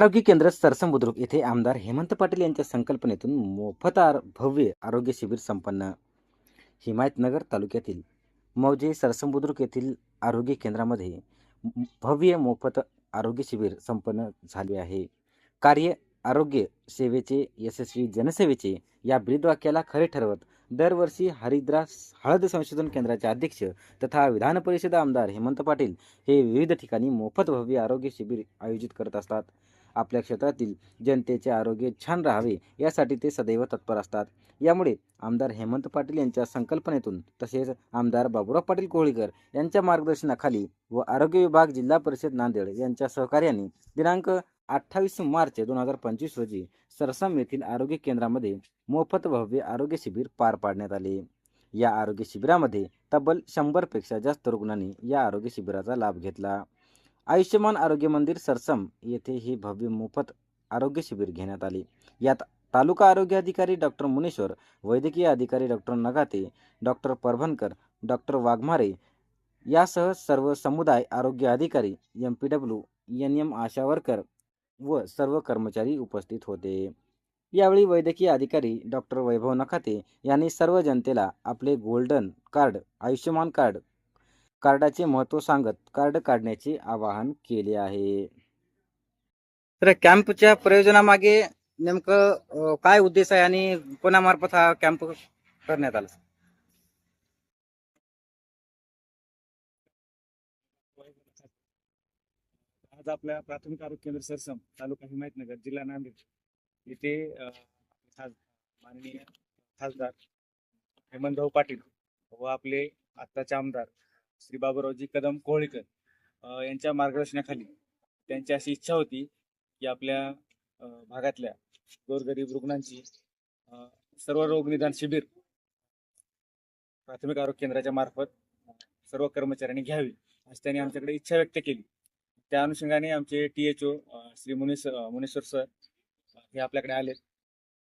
आरोग्य केंद्र सरसम बुद्रुक येथे आमदार हेमंत पाटील यांच्या संकल्पनेतून मोफत आर भव्य आरोग्य शिबिर संपन्न. हिमायतनगर तालुक्यातील मौजे सरसम बुद्रुक येथील आरोग्य केंद्रामध्ये भव्य मोफत आरोग्य शिबिर संपन्न झाले आहे. कार्य आरोग्य सेवेचे यशस्वी जनसेवेचे या ब्रीदवाक्याला खरे ठरवत दरवर्षी हरिद्रा हळद संशोधन केंद्राचे अध्यक्ष तथा विधान परिषद आमदार हेमंत पाटील हे विविध ठिकाणी मोफत भव्य आरोग्य शिबिर आयोजित करत असतात. आपल्या क्षेत्रातील जनतेचे आरोग्य छान राहावे यासाठी ते सदैव तत्पर असतात. यामुळे आमदार हेमंत पाटील यांच्या संकल्पनेतून तसेच आमदार बाबुराव पाटील कोहळीकर यांच्या मार्गदर्शनाखाली व आरोग्य विभाग जिल्हा परिषद नांदेड यांच्या सहकार्याने दिनांक अठ्ठावीस मार्च दोन हजार पंचवीस रोजी सरसम येथील आरोग्य केंद्रामध्ये मोफत भव्य आरोग्य शिबिर पार पाडण्यात आले. या आरोग्य शिबिरामध्ये तब्बल शंभरपेक्षा जास्त रुग्णांनी या आरोग्य शिबिराचा लाभ घेतला. आयुष्यमान आरोग्य मंदिर सरसम येथे ही भव्य मोफत आरोग्य शिबिर घेण्यात आले. यात तालुका आरोग्य अधिकारी डॉक्टर मुनेश्वर वैद्यकीय अधिकारी doctor Nagate doctor Parbhankar doctor Waghmare यासह सर्व समुदाय आरोग्य अधिकारी M P W N M ASHA worker व सर्व कर्मचारी उपस्थित होते. यावेळी वैद्यकीय अधिकारी डॉक्टर वैभव नखाते यांनी सर्व जनतेला आपले गोल्डन कार्ड आयुष्यमान कार्ड कार्डाचे महत्त्व सांगत कार्ड काढण्याचे आवाहन केले आहे. तर कॅम्पच्या प्रयोजनामागे नेमकं काय उद्देश आहे आणि कोणामार्फत हा कॅम्प करण्यात आला? आज आपल्या प्राथमिक आरोग्य केंद्र सरसम तालुका हिमायतनगर जिल्हा नांदेड येथे माननीय खासदार हेमंतभाऊ पाटील व आपले आत्ताचे आमदार श्री बाबूरावजी कदम कोहळीकर यांच्या मार्गदर्शनाखाली त्यांची अशी इच्छा होती की आपल्या भागातल्या गोरगरीब रुग्णांची सर्व रोग निदान शिबिर प्राथमिक आरोग्य केंद्राच्या मार्फत सर्व कर्मचाऱ्यांनी घ्यावी अशी त्यांनी आमच्याकडे इच्छा व्यक्त केली. त्या अनुषंगाने आमचे T H O Shri Munesh Muneshwar sir हे आपल्याकडे आले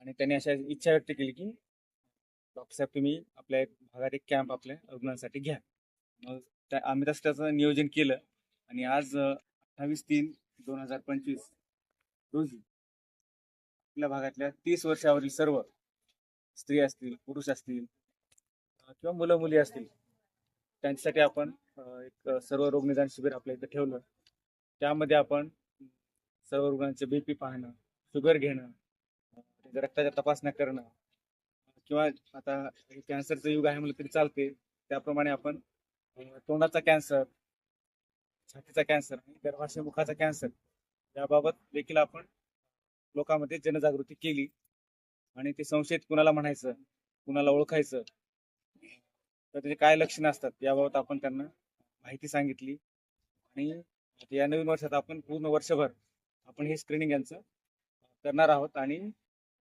आणि त्यांनी अशा इच्छा व्यक्त केली की डॉक्टर साहेब तुम्ही आपल्या एक भागात एक कॅम्प आपल्या रुग्णांसाठी घ्या. मग त्या आम्ही तसं त्याचं नियोजन केलं. आणि आज अठ्ठावीस तीन दोन हजार पंचवीस रोजी आपल्या भागातल्या तीस वर्षावरील सर्व स्त्री असतील पुरुष असतील किंवा मुलं मुली असतील त्यांच्यासाठी आपण एक सर्व रोगनिदान शिबिर आपल्या इथं ठेवलं. त्यामध्ये आपण सर्व रुग्णांचे बीपी पाहणं शुगर घेणं त्यांच्या रक्ताच्या तपासण्या करणं किंवा आता कॅन्सरचं युग आहे म्हणलं तरी चालते त्याप्रमाणे आपण तोंडाचा कॅन्सर छातीचा कॅन्सर आणि गर्भाशय मुखाचा कॅन्सर याबाबत देखील आपण लोकांमध्ये जनजागृती केली. आणि ते संशयित कुणाला म्हणायचं कुणाला ओळखायचं तर त्याचे काय लक्षणं असतात याबाबत आपण त्यांना माहिती सांगितली. आणि या नवीन वर्षात आपण पूर्ण वर्षभर आपण हे स्क्रीनिंग यांचं करणार आहोत आणि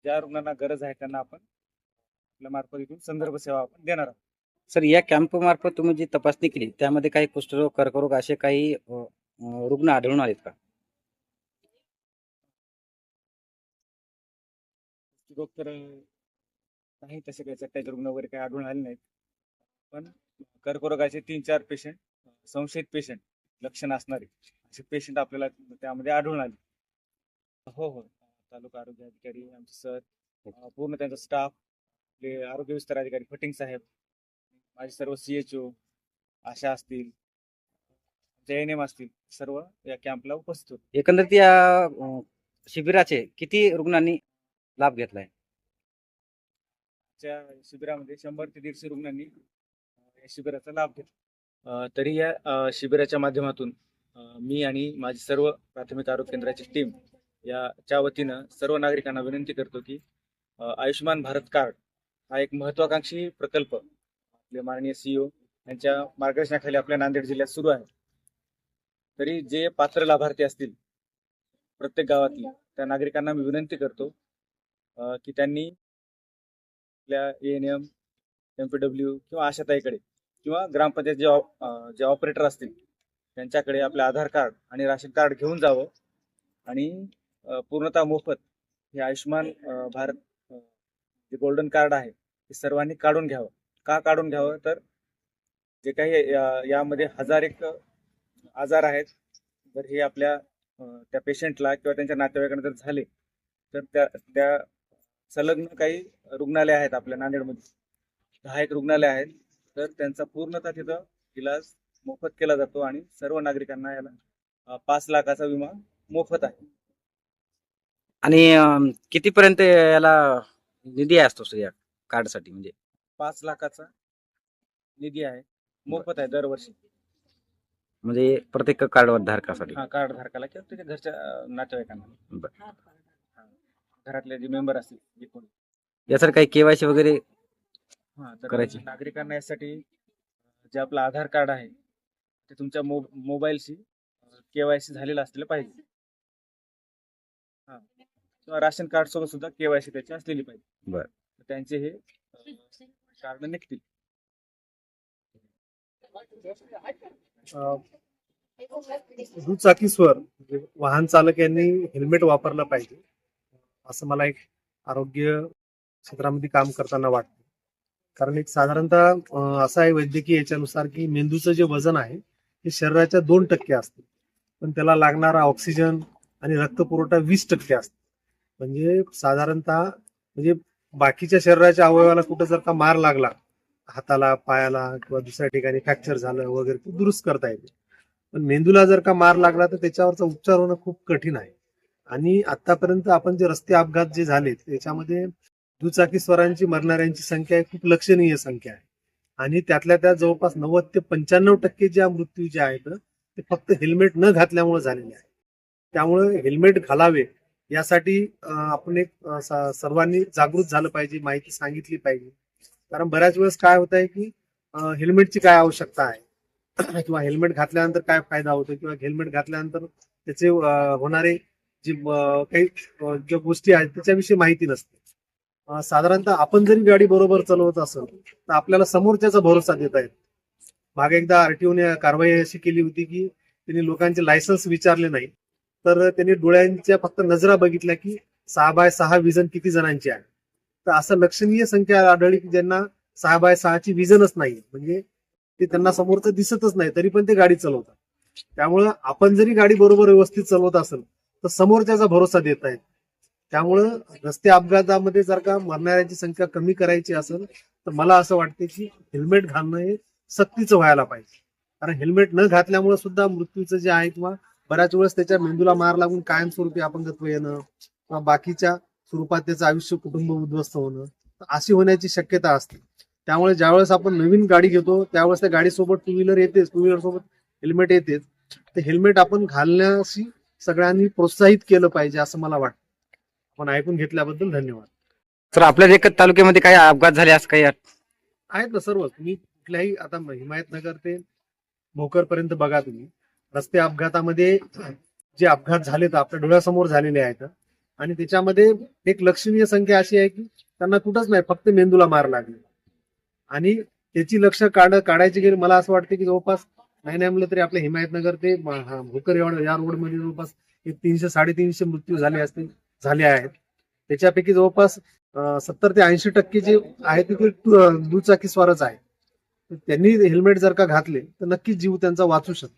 ज्या रुग्णांना गरज आहे त्यांना आपण आपल्या मार्फत इथून संदर्भ सेवा आपण देणार आहोत. सर या कॅम्प मार्फत तुम्ही जी तपासणी केली त्यामध्ये काही कुष्ठरोग कर्करोग असे काही अ, अ, रुग्ण आढळून आलेत का? रोग तर नाही तसे काही चट्ट्याचे रुग्ण वगैरे काही आढळून आले नाहीत. पण कर्करोगाचे तीन चार पेशंट संशयित पेशंट लक्षण असणारे असे पेशंट आपल्याला त्यामध्ये आढळून आले. हो हो. तालुका आरोग्य अधिकारी आमचे सर अं, पूर्ण त्यांचा स्टाफ आपले आरोग्य विस्तार अधिकारी फटिंग साहेब माझे सर्व सी एच ओ आशा असतील जे एन एम असतील सर्व या कॅम्पला उपस्थित होते. एकंदरीत या अ, शिबिराचे किती रुग्णांनी लाभ घेतलाय? शिबिरामध्ये शंभर ते दीडशे रुग्णांनी अं, या शिबिराचा लाभ घेतला. अं, तरी या अं, शिबिराच्या माध्यमातून अं, मी आणि माझी सर्व प्राथमिक आरोग्य केंद्राची टीम याच्या वतीनं सर्व नागरिकांना विनंती करतो की अं, आयुष्यमान भारत कार्ड हा एक महत्वाकांक्षी प्रकल्प आपले माननीय सीईओ यांच्या मार्गदर्शनाखाली आपल्या नांदेड जिल्ह्यात सुरू आहे. तरी जे पात्र लाभार्थी असतील प्रत्येक गावातले त्या नागरिकांना मी विनंती करतो की त्यांनी आपल्या N M M P W किंवा आशाताईकडे किंवा ग्रामपंचायत जे ऑप- जे ऑपरेटर असतील त्यांच्याकडे आपलं आधार कार्ड आणि राशन कार्ड घेऊन जावं आणि पूर्णतः मोफत हे आयुष्यमान भारत जे गोल्डन कार्ड आहे ते सर्वांनी काढून घ्यावं. का काढून घ्यावं? तर जे काही यामध्ये हजार एक आजार आहेत. तर हे आपल्या त्या पेशंटला किंवा त्यांच्या नातेवाईकांना जर झाले तर त्या त्या संलग्न काही रुग्णालय आहेत आपल्या नांदेडमध्ये. दहा एक रुग्णालय आहेत. तर त्यांचा पूर्णतः तिथं इलाज मोफत केला जातो आणि सर्व नागरिकांना याला पाच लाखाचा विमा मोफत आहे. आणि कितीपर्यंत याला निधी असतो या कार्डसाठी म्हणजे? पाच लाखाचा निधी आहे. मोफत आहे दरवर्षी. म्हणजे प्रत्येक कार्ड धारकासाठी हा कार्ड धारकाला किंवा त्याच्या घरच्या अं, नातेवाईकांना. हा. घरातले जे मेंबर असतील जे कोणी. यासाठी काही केवायसी वगैरे हा तर करायची. नागरिकांना यासाठी जे आपलं आधार कार्ड आहे ते तुमच्या मो मोबाईलशी केवायसी झालेलं असलेलं पाहिजे. हा. किंवा राशन कार्ड सोबत सुद्धा केवायसी त्याची असलेली पाहिजे. बरं. तर त्यांचे हे कार्ड निघतील. दुचाकीस्वर म्हणजे वाहन चालक यांनी हेल्मेट वापरलं पाहिजे असं मला एक आरोग्य क्षेत्रामध्ये काम करताना वाटतं. कारण एक साधारणतः असं आहे वैद्यकीय याच्यानुसार की मेंदूचं जे वजन आहे हे शरीराच्या दोन टक्के असते. पण त्याला लागणारा ऑक्सिजन आणि रक्तपुरवठा वीस टक्के असतो. म्हणजे साधारणतः म्हणजे बाकीच्या शरीराच्या अवयवाला कुठं जर का मार लागला हाताला पायाला किंवा दुसऱ्या ठिकाणी फ्रॅक्चर झालं वगैरे ते दुरुस्त करता येते पण मेंदूला जर का मार लागला तर त्याच्यावरचा उपचार होणं खूप कठीण आहे. आणि आतापर्यंत आपण जे रस्ते अपघात जे झाले त्याच्यामध्ये दुचाकी स्वरांची मरणाऱ्यांची संख्या खूप लक्षणीय संख्या आहे. आणि त्यातल्या त्यात जवळपास नव्वद ते पंच्याण्णव टक्के ज्या मृत्यू जे आहेत ते फक्त हेल्मेट न घातल्यामुळे झालेले आहे त्यामुळे हेल्मेट घालावे यासाठी आपण एक सर्वांनी जागृत झालं पाहिजे माहिती सांगितली पाहिजे. कारण बऱ्याच वेळेस काय होत आहे की हेल्मेटची काय आवश्यकता आहे? किंवा हेल्मेट घातल्यानंतर काय फायदा होतो किंवा हेल्मेट घातल्यानंतर त्याचे होणारे जे काही ज्या गोष्टी आहेत त्याच्याविषयी माहिती नसते. साधारणतः आपण जरी गाडी बरोबर चालवत असेल तर आपल्याला समोरच्याचा भरोसा देता येत. मागे एकदा आरटीओने कारवाई अशी केली होती की त्यांनी लोकांचे लायसन्स विचारले नाही. तर त्यांनी डोळ्यांच्या फक्त नजरा बघितल्या की सहा बाय सहा विजन किती जणांची आहे. तर असं लक्षणीय संख्या आढळली की ज्यांना सहा बाय सहाची विजनच नाही. म्हणजे ते त्यांना समोरचं दिसतच नाही तरी पण ते गाडी चालवतात. त्यामुळं आपण जरी गाडी बरोबर व्यवस्थित चालवत असेल तर समोरच्याचा भरोसा देत आहेत त्यामुळं रस्ते अपघातामध्ये जर का मरणाऱ्यांची संख्या कमी करायची असेल तर मला असं वाटते की हेल्मेट घालणं हे सक्तीचं व्हायला पाहिजे. कारण हेल्मेट न घातल्यामुळे सुद्धा मृत्यूचं जे आहे किंवा बऱ्याच वेळेस त्याच्या मेंदूला मार लागून कायमस्वरूपी अपंगत्व येणं किंवा बाकीच्या स्वरूपात त्याचं आयुष्य कुटुंब उद्ध्वस्त होणं अशी होण्याची शक्यता असते. त्यामुळे ज्यावेळेस आपण नवीन गाडी घेतो त्यावेळेस त्या गाडीसोबत टू व्हीलर येतेच टू व्हीलर सोबत हेल्मेट येतेच. ते हेल्मेट आपण घालण्याशी सगळ्यांनी प्रोत्साहित केलं पाहिजे असं मला वाटतं. आपण ऐकून घेतल्याबद्दल धन्यवाद. तर आपल्या देखत तालुक्यामध्ये काही अपघात झाले असं काही आहेत ना सर्व तुम्ही कुठल्याही आता हिमायतनगर ते भोकर पर्यंत बघा तुम्ही. रस्ते अपघातामध्ये जे अपघात झाले तर आपल्या डोळ्यासमोर झालेले आहेत. आणि त्याच्यामध्ये एक लक्षणीय संख्या अशी आहे की त्यांना कुठंच नाही फक्त मेंदूला मार लागले. आणि त्याची लक्ष काढ काढायची गेली मला असं वाटतं की जवळपास नाही नाही म्हणलं तरी आपल्या हिमायतनगर ते भोकर या रोड रोडमध्ये जवळपास एक तीनशे साडेतीनशे मृत्यू झाले असतील झाले आहेत. त्याच्यापैकी जवळपास सत्तर ते ऐंशी टक्के जे आहेत ते दुचाकी स्वारच आहे त्यांनी हेल्मेट जर का घातले तर नक्कीच जीव त्यांचा वाचू शकतो.